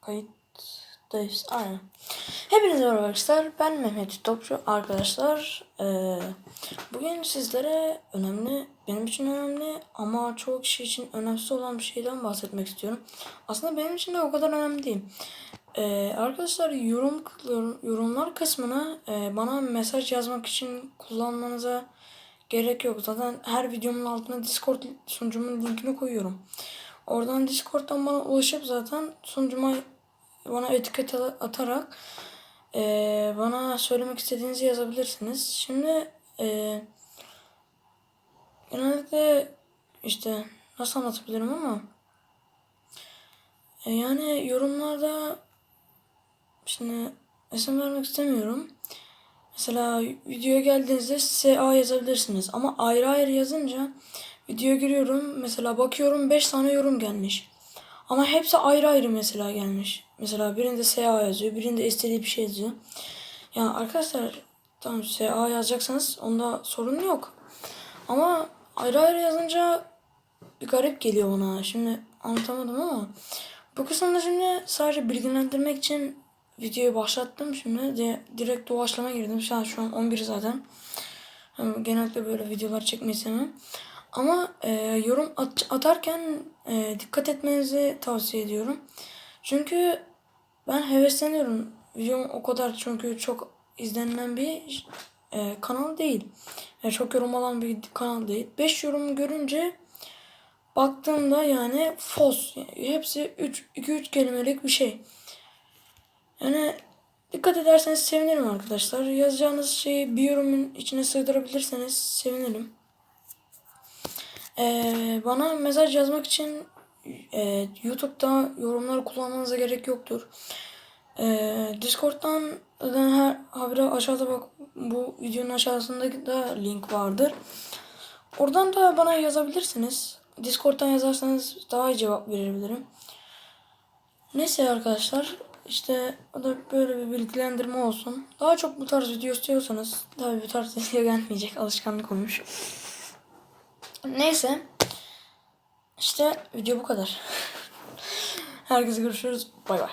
Kayıttayız. Aynen. Hepinize merhaba arkadaşlar. Ben Mehmet Topçu. Arkadaşlar eee, bugün sizlere önemli, benim için önemli ama çoğu kişi için önemsiz olan bir şeyden bahsetmek istiyorum. Aslında benim için de o kadar önemli değil. Eee, arkadaşlar yorum yorumlar kısmına eee, bana mesaj yazmak için kullanmanıza gerek yok. Zaten her videomun altına Discord sunucumun linkini koyuyorum. Oradan Discord'dan bana ulaşıp zaten sunucuma bana etiket atarak e, bana söylemek istediğinizi yazabilirsiniz. Şimdi e, genellikle işte nasıl anlatabilirim ama e, yani yorumlarda şimdi isim vermek istemiyorum. Mesela videoya geldiğinizde SA yazabilirsiniz ama ayrı ayrı yazınca videoya giriyorum mesela bakıyorum 5 tane yorum gelmiş. Ama hepsi ayrı ayrı mesela gelmiş. Mesela birinde SA yazıyor, birinde istediği bir şey yazıyor. Yani arkadaşlar tamam SA yazacaksanız onda sorun yok. Ama ayrı ayrı yazınca bir garip geliyor bana. Şimdi anlatamadım ama bu kısımda şimdi sadece bilgilendirmek için videoyu başlattım. Şimdi de, direkt doğaçlama girdim. An, şu an 11 zaten. Yani genellikle böyle videolar çekmeyi sevmem. Ama e, yorum at, atarken e, dikkat etmenizi tavsiye ediyorum. Çünkü ben hevesleniyorum. Videom o kadar çünkü çok izlenilen bir e, kanal değil. Yani çok yorum alan bir kanal değil. 5 yorum görünce baktığımda yani fos. Yani hepsi 2-3 kelimelik bir şey. Yani dikkat ederseniz sevinirim arkadaşlar. Yazacağınız şeyi bir yorumun içine sığdırabilirseniz sevinirim. Ee, bana mesaj yazmak için e, YouTube'da yorumları kullanmanıza gerek yoktur. Ee, Discord'dan her habire aşağıda bak bu videonun aşağısında da link vardır. Oradan da bana yazabilirsiniz. Discord'dan yazarsanız daha iyi cevap verebilirim. Neyse arkadaşlar işte o da böyle bir bilgilendirme olsun. Daha çok bu tarz video istiyorsanız tabii bu tarz video gelmeyecek alışkanlık olmuş. Neyse. İşte video bu kadar. Herkese görüşürüz. Bay bay.